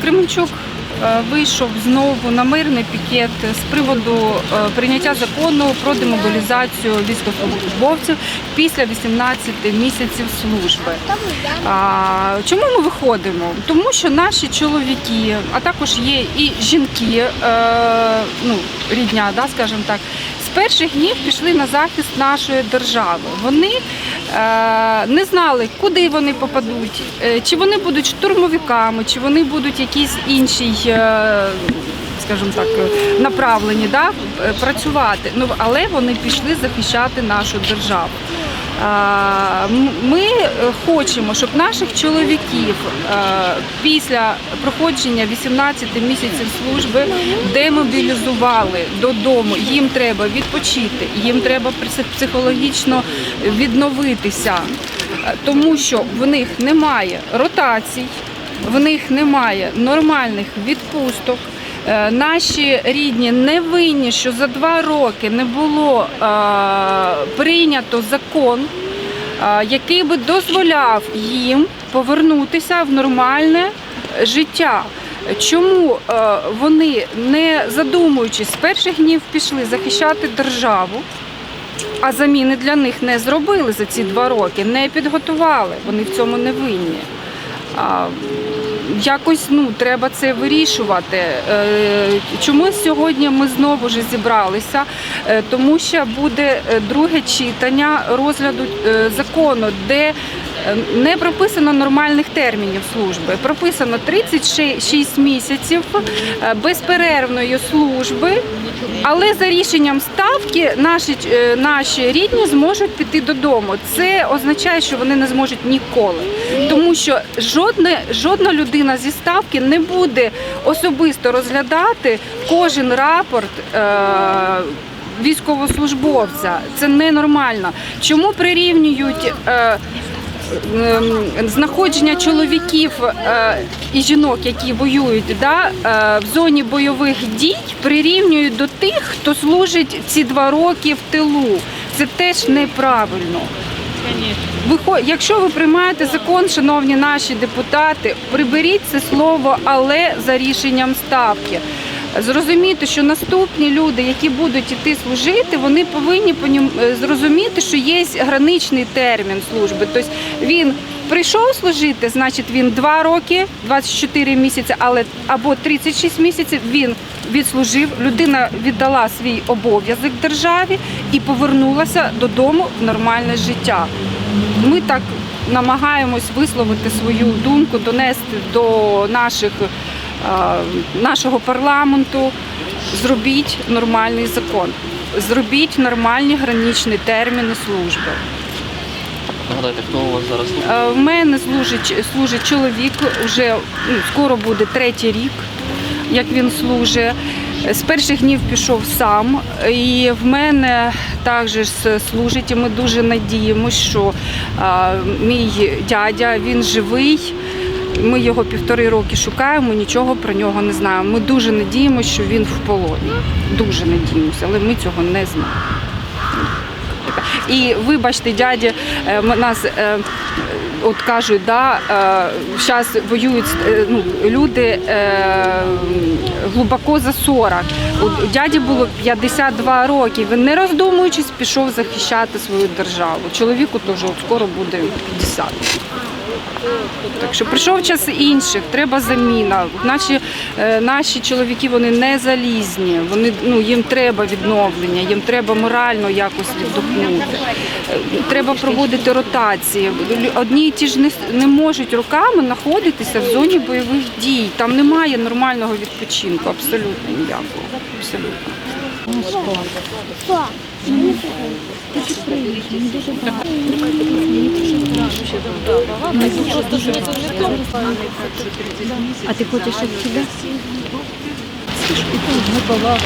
Кременчук е, вийшов знову на мирний пікет з приводу е, прийняття закону про демобілізацію військовослужбовців після 18 місяців служби. Чому ми виходимо? Тому що наші чоловіки, а також є і жінки, е, ну, рідня, да, скажімо так, з перших днів пішли на захист нашої держави. Вони не знали, куди вони попадуть, е, чи вони будуть штурмовиками, чи вони будуть якісь інші. е, Скажімо так, е, направлені да, е, працювати. Ну але вони пішли захищати нашу державу. Ми хочемо, щоб наших чоловіків е, після проходження 18 місяців служби демобілізували додому. Їм треба відпочити, їм треба психологічно відновитися, Е, тому що в них немає ротацій, в них немає нормальних відпусток. Е, Наші рідні не винні, що за два роки не було е, прийнято закон, е, який би дозволяв їм повернутися в нормальне життя. Чому вони, не задумуючись, з перших днів пішли захищати державу, а заміни для них не зробили за ці два роки, не підготували, вони в цьому не винні. Якось ну треба це вирішувати. Е, Чому сьогодні ми знову ж зібралися? Е, Тому що буде е, друге читання розгляду закону, де не прописано нормальних термінів служби. Прописано 36 місяців безперервної служби, але за рішенням ставки наші, наші рідні зможуть піти додому. Це означає, що вони не зможуть ніколи, тому що жодна, жодна людина зі ставки не буде особисто розглядати кожен рапорт. Е- Військовослужбовця це ненормально. Чому прирівнюють е, ем, знаходження чоловіків е, і жінок, які воюють да, е, в зоні бойових дій, прирівнюють до тих, хто служить ці два роки в тилу. Це теж неправильно. Ви якщо ви приймаєте закон, шановні наші депутати, приберіть це слово але за рішенням ставки. Зрозуміти, що наступні люди, які будуть іти служити, вони повинні понім- е, зрозуміти, що є граничний термін служби. Тобто він прийшов служити, значить він 2 роки, 24 місяці, але або 36 місяців він відслужив, людина віддала свій обов'язок державі і повернулася додому в нормальне життя. Ми так намагаємось висловити свою думку, донести до наших, нашого парламенту. Зробіть нормальний закон, зробіть нормальні граничні терміни служби. Нагадайте, хто у вас зараз служить? Е, В мене служить, служить чоловік, вже ну, скоро буде третій рік, як він служить. З перших днів пішов сам, і в мене також служить. І ми дуже надіємося, що а, мій дядя він живий. Ми його півтори роки шукаємо, нічого про нього не знаємо. Ми дуже надіємося, що він в полоні. Дуже надіємося, але ми цього не знаємо. І вибачте, дяді, е, нас е, от кажуть, да, зараз воюють е, ну, люди глибоко за 40. У дяді було 52 роки. Він не роздумуючись пішов захищати свою державу. Чоловіку теж скоро буде 50. Так що прийшов час інших, треба заміна. Наші, е, наші чоловіки вони не залізні, вони, ну, їм треба відновлення, їм треба морально якось віддохнути. Е, Треба проводити ротації. Лю- Одні і ті ж не, не можуть роками знаходитися в зоні бойових дій. Там немає нормального відпочинку, абсолютно ніякого. Абсолютно. А ти хочеш от сюди? Не пускають,